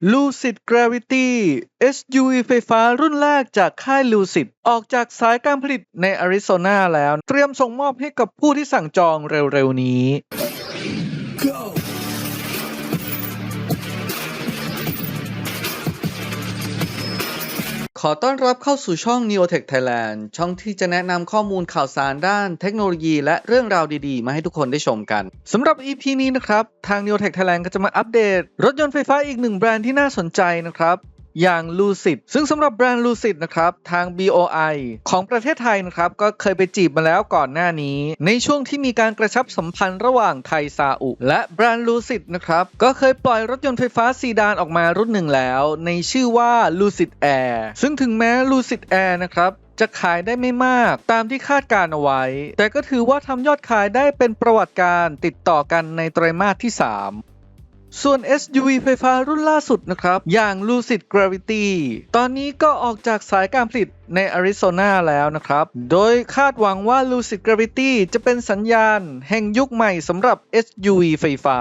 Lucid Gravity SUV ไฟฟ้ารุ่นแรกจากค่าย Lucid ออกจากสายการผลิตในอาริโซนาแล้ว เตรียมส่งมอบให้กับผู้ที่สั่งจองเร็วๆนี้ ขอต้อนรับเข้าสู่ช่อง Neotech Thailand ช่องที่จะแนะนำข้อมูลข่าวสารด้านเทคโนโลยีและเรื่องราวดีๆ มาให้ทุกคนได้ชมกันสำหรับ EP นี้นะครับ ทาง Neotech Thailand ก็จะมาอัปเดต รถยนต์ไฟฟ้าอีกหนึ่งแบรนด์ที่น่าสนใจนะครับ อย่าง Lucid ซึ่งสำหรับแบรนด์ Lucid นะครับ ทาง BOI ของประเทศไทยนะครับ ก็เคยไปจีบมาแล้วก่อนหน้านี้ ในช่วงที่มีการกระชับสัมพันธ์ระหว่างไทยซาอุ และแบรนด์ Lucid นะครับ ก็เคยปล่อยรถยนต์ไฟฟ้าซีดานออกมารุ่นหนึ่งแล้ว ในชื่อว่า Lucid Air ซึ่งถึงแม้ Lucid Air นะครับจะขายได้ไม่มากตามที่คาดการเอาไว้ แต่ก็ถือว่าทำยอดขายได้เป็นประวัติการติดต่อกันในไตรมาสที่ 3 ส่วน SUV ไฟฟ้ารุ่นล่าสุดนะครับ อย่าง Lucid Gravity ตอนนี้ก็ออกจากสายการผลิตในอาริโซนาแล้วนะครับ โดยคาดหวังว่า Lucid Gravity จะเป็นสัญญาณแห่งยุคใหม่สำหรับ SUV ไฟฟ้า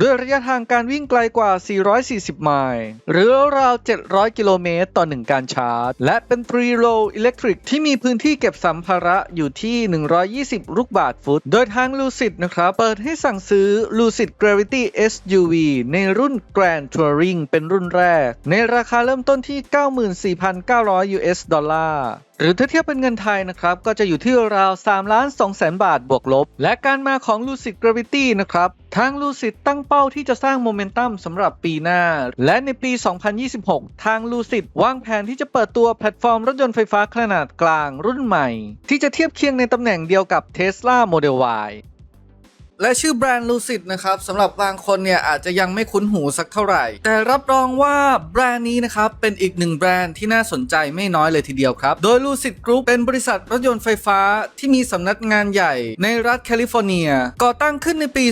ด้วยระยะทางการวิ่งไกลกว่า 440 ไมล์หรือราว 700 กิโลเมตรต่อ 1 การชาร์จ และเป็น 3 row electric ที่มีพื้นที่เก็บสัมภาระอยู่ที่ 120 ลูกบาทฟุต โดยทาง Lucid นะครับ เปิดให้สั่งซื้อ Lucid Gravity SUV ในรุ่น Grand Touring เป็นรุ่นแรก ในราคาเริ่มต้นที่ 94,900 US ดอลลาร์หรือถ้าเทียบเป็นเงินไทยนะครับ ก็จะอยู่ที่ราว3ล้าน2แสนบาทบวกลบ และการมาของ Lucid Gravity นะครับ ทาง Lucid ตั้งเป้าที่จะสร้างโมเมนตัมสำหรับปีหน้า และในปี 2026 ทาง Lucid วางแผนที่จะเปิดตัวแพลตฟอร์มรถยนต์ไฟฟ้าขนาดกลางรุ่นใหม่ ที่จะเทียบเคียงในตำแหน่งเดียวกับ Tesla Model Y และชื่อแบรนด์ Lucid นะครับสำหรับบางคนเนี่ยอาจจะยังไม่คุ้นหูสักเท่าไหร่ แต่รับรองว่าแบรนด์นี้นะครับเป็นอีกหนึ่งแบรนด์ที่น่าสนใจไม่น้อยเลยทีเดียวครับ โดย Lucid Group เป็นบริษัทรถยนต์ไฟฟ้าที่มีสำนักงานใหญ่ในรัฐแคลิฟอร์เนีย ก่อตั้งขึ้นในปี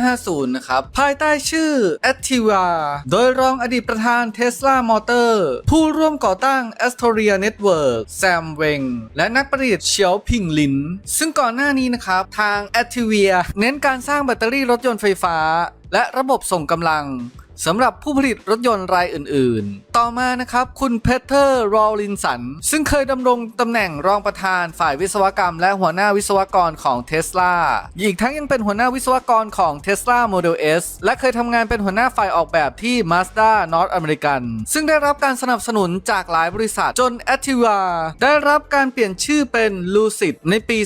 2550 นะครับ ภายใต้ชื่อ Activa โดยรองอดีตประธาน Tesla Motor ผู้ร่วมก่อตั้ง Astoria Network แซมเวงและนักประดิษฐ์เฉียวพิงลิน ซึ่งก่อนหน้านี้นะครับทาง Activia เน้นการการสร้างแบตเตอรี่รถยนต์ไฟฟ้า และระบบส่งกำลัง สำหรับผู้ผลิตรถยนต์รายอื่นๆ ต่อมานะครับ คุณเพเทอร์รอลินสัน ซึ่งเคยดำรงตำแหน่งรองประธานฝ่ายวิศวกรรม และหัวหน้าวิศวกรของ Tesla อีกทั้งยังเป็นหัวหน้าวิศวกรของ Tesla Model S และเคยทำงานเป็นหัวหน้าฝ่ายออกแบบที่ Mazda North American ซึ่งได้รับการสนับสนุนจากหลายบริษัทจน Activa ได้รับการเปลี่ยนชื่อเป็น Lucid ในปี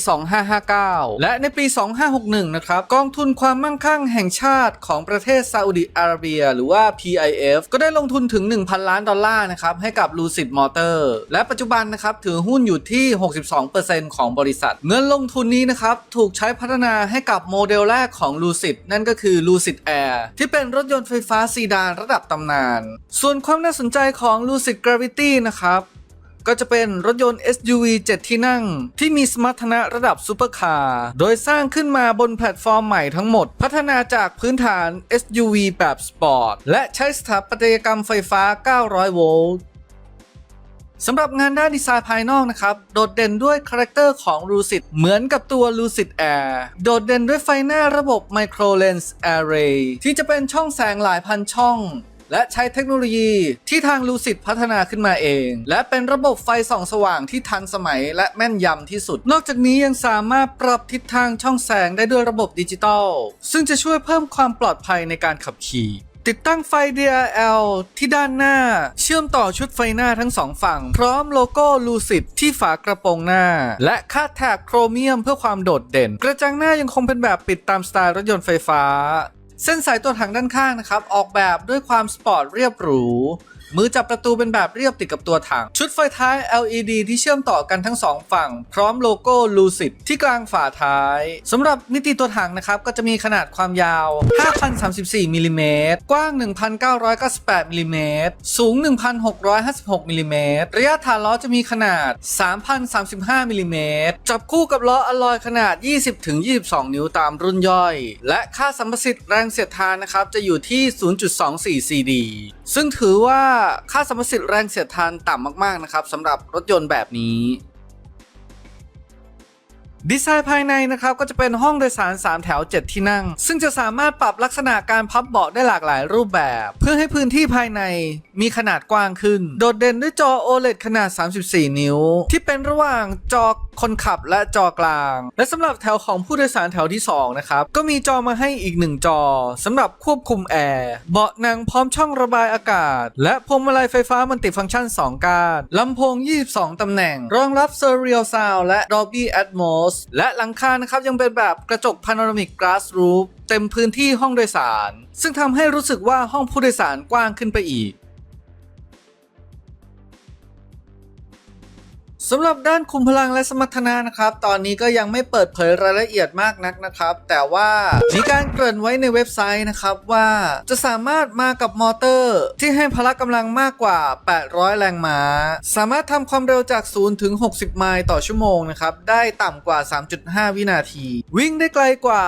2559 และในปี 2561 นะครับ กองทุนความมั่งคั่งแห่งชาติของประเทศซาอุดิอาระเบียหรือว่า PIF ก็ได้ลงทุนถึง 1,000 ล้านดอลลาร์นะครับให้กับ Lucid Motor และปัจจุบันนะครับถือหุ้นอยู่ที่ 62%ของบริษัท เงินลงทุนนี้นะครับถูกใช้พัฒนาให้กับโมเดลแรกของ Lucid นั่นก็คือ Lucid Air ที่เป็นรถยนต์ไฟฟ้าซีดานระดับตำนาน ส่วนความน่าสนใจของ Lucid Gravity นะครับ ก็จะเป็นรถยนต์ SUV 7 ที่นั่ง ที่มีสมรรถนะระดับซูเปอร์คาร์โดยสร้างขึ้นมาบนแพลตฟอร์มใหม่ทั้งหมด พัฒนาจากพื้นฐาน SUV แบบสปอร์ต และใช้สถาปัตยกรรมไฟฟ้า 900 โวลต์สำหรับงานด้านดีไซน์ภายนอกนะครับ โดดเด่นด้วยคาแรคเตอร์ของ Lucid เหมือนกับตัว Lucid Air โดดเด่นด้วยไฟหน้าระบบ Micro Lens Array ที่จะเป็นช่องแสงหลายพันช่อง และใช้เทคโนโลยีที่ทาง Lucid พัฒนาขึ้นมาเอง และเป็นระบบไฟส่องสว่างที่ทันสมัยและแม่นยำที่สุด นอกจากนี้ยังสามารถปรับทิศทางช่องแสงได้ด้วยระบบดิจิตอลซึ่งจะช่วยเพิ่มความปลอดภัยในการขับขี่ติดตั้งไฟ DRL ที่ด้านหน้า เชื่อมต่อชุดไฟหน้าทั้งสองฝั่ง พร้อมโลโก้ Lucid ที่ฝากระโปรงหน้า และคาดแท็กโครเมียมเพื่อความโดดเด่น กระจังหน้ายังคงเป็นแบบปิดตามสไตล์รถยนต์ไฟฟ้า เส้นสายตัวถังด้านข้างนะครับ ออกแบบด้วยความสปอร์ตเรียบหรู มือจับประตูเป็นแบบเรียบติดกับตัวถัง ชุดไฟท้าย LED ที่เชื่อมต่อกันทั้งสองฝั่ง พร้อมโลโก้ Lucid ที่กลางฝาท้ายสำหรับมิติตัวถังนะครับ ก็จะมีขนาดความยาว 5,034มิลลิเมตรกว้าง 1,998มิลลิเมตรสูง 1,656มิลลิเมตรระยะฐานล้อจะมีขนาด 3,035มิลลิเมตรจับคู่กับล้ออลลอยขนาด 20-22 นิ้วตามรุ่นย่อย และค่าสัมประสิทธิ์แรงเสียดทานนะครับจะอยู่ที่ 0.24 CD ซึ่งถือว่าค่าสัมประสิทธิ์แรงเสียดทานต่ำมากๆนะครับสำหรับรถยนต์แบบนี้ ดีไซน์ภายในนะครับก็จะเป็นห้องโดยสาร 3 แถว 7 ที่นั่ง ซึ่งจะสามารถปรับลักษณะการพับเบาะได้หลากหลายรูปแบบ เพื่อให้พื้นที่ภายในมีขนาดกว้างขึ้น โดดเด่นด้วยจอ OLED ขนาด 34 นิ้ว ที่เป็นระหว่างจอคนขับและจอกลาง และสำหรับแถวของผู้โดยสารแถวที่ 2 นะครับ ก็มีจอมาให้อีก 1 จอสำหรับควบคุมแอร์เบาะนั่งพร้อมช่องระบายอากาศ และพวงมาลัยไฟฟ้ามันติฟังก์ชัน 2 การลำโพง 22ตำแหน่ง รองรับ Stereo Sound และ Dolby Atmos และหลังคานะครับยังเป็นแบบกระจก Panoramic Glass Roof เต็มพื้นที่ห้องโดยสาร ซึ่งทำให้รู้สึกว่าห้องผู้โดยสารกว้างขึ้นไปอีก สำหรับด้านคุมพลังและสมรรถนะนะครับ ตอนนี้ก็ยังไม่เปิดเผยรายละเอียดมากนักนะครับ แต่ว่ามีการเกริ่นไว้ในเว็บไซต์นะครับว่าจะสามารถมากับมอเตอร์ ที่ให้พละกำลังมากกว่า 800 แรงม้า สามารถทำความเร็วจาก 0 ถึง 60 ไมล์ต่อชั่วโมงนะครับ ได้ต่ำกว่า 3.5 วินาที วิ่งได้ไกลกว่า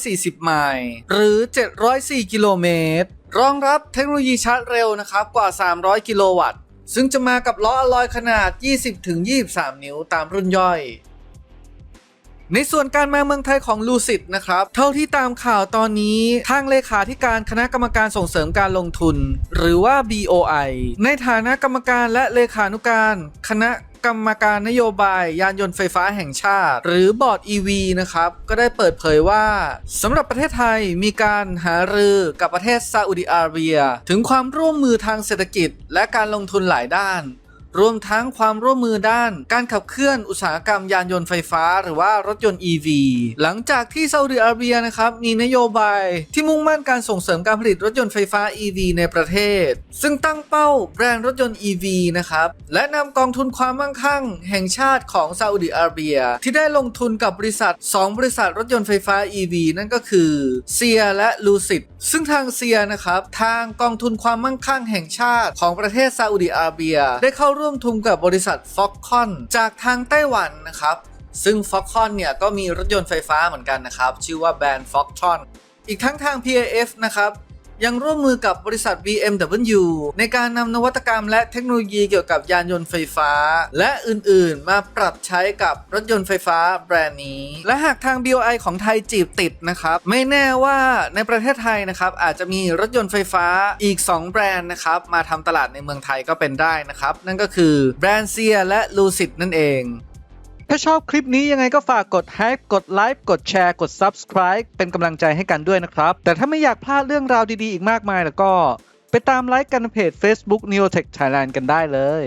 440 ไมล์หรือ 704 กิโลเมตรรองรับเทคโนโลยีชาร์จเร็วนะครับกว่า 300 กิโลวัตต์ ซึ่งจะมากับล้ออลลอยขนาด 20-23 นิ้วตามรุ่นย่อย ในส่วนการมาเมืองไทยของลูซิดนะครับ เท่าที่ตามข่าวตอนนี้ ทางเลขาธิการคณะกรรมการส่งเสริมการลงทุน หรือว่า BOI ในฐานะกรรมการและเลขานุการ คณะ กรรมการนโยบายยานยนต์ไฟฟ้าแห่งชาติ หรือบอร์ด EV นะครับ ก็ได้เปิดเผยว่าสำหรับประเทศไทยมีการหารือกับประเทศซาอุดิอาระเบีย ถึงความร่วมมือทางเศรษฐกิจ และการลงทุนหลายด้าน รวมทั้งความร่วมมือด้าน การขับเคลื่อนอุตสาหกรรมยานยนต์ไฟฟ้า หรือว่ารถยนต์ EV หลังจากที่ซาอุดิอาระเบียนะครับมีนโยบายที่มุ่งมั่นการส่งเสริมการผลิตรถยนต์ไฟฟ้า EV ในประเทศ ซึ่งตั้งเป้าแบรนด์รถยนต์ EV นะครับและนำกองทุนความมั่งคั่ง แห่งชาติของซาอุดิอาระเบีย ที่ได้ลงทุนกับบริษัท 2 บริษัทรถยนต์ไฟฟ้า EV นั่นก็คือเซียและลูซิดซึ่งทางเซียนะครับทางกองทุนความมั่งคั่งแห่งชาติของประเทศซาอุดิอาระเบีย ได้เข้าร่วม่วมทุนกับบริษัท Foxconn จากทางไต้หวันนะครับ ซึ่ง Foxconn เนี่ยก็มีรถยนต์ไฟฟ้าเหมือนกันนะครับ ชื่อว่าแบรนด์ Foxconn อีกทั้งทาง PAF นะครับ ยังร่วมมือกับบริษัท BMW ในการนำนวัตกรรมและเทคโนโลยีเกี่ยวกับยานยนต์ไฟฟ้า และอื่นๆ มาปรับใช้กับรถยนต์ไฟฟ้าแบรนด์นี้ และหากทาง BOI ของไทยจีบติดนะครับ ไม่แน่ว่าในประเทศไทยนะครับอาจจะมีรถยนต์ไฟฟ้าอีก 2 แบรนด์นะครับมาทำตลาดในเมืองไทยก็เป็นได้นะครับ นั่นก็คือแบรนด์เซียและลูซิดนั่นเอง ถ้าชอบคลิปนี้ยังไงก็ฝากกด h ฮกดไลค์กดแชร์กด Subscribe เป็นกำลังใจให้กันด้วยนะครับ แต่ถ้าไม่อยากพลาดเรื่องราวดีๆ อีกมากมายแล้วก็ ไปตามไลค์กันเพจ Facebook Neotech Thailand กันได้เลย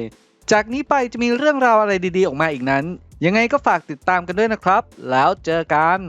จากนี้ไปจะมีเรื่องราวอะไรดีๆ ออกมาอีกนั้น ยังไงก็ฝากติดตามกันด้วยนะครับ แล้วเจอกัน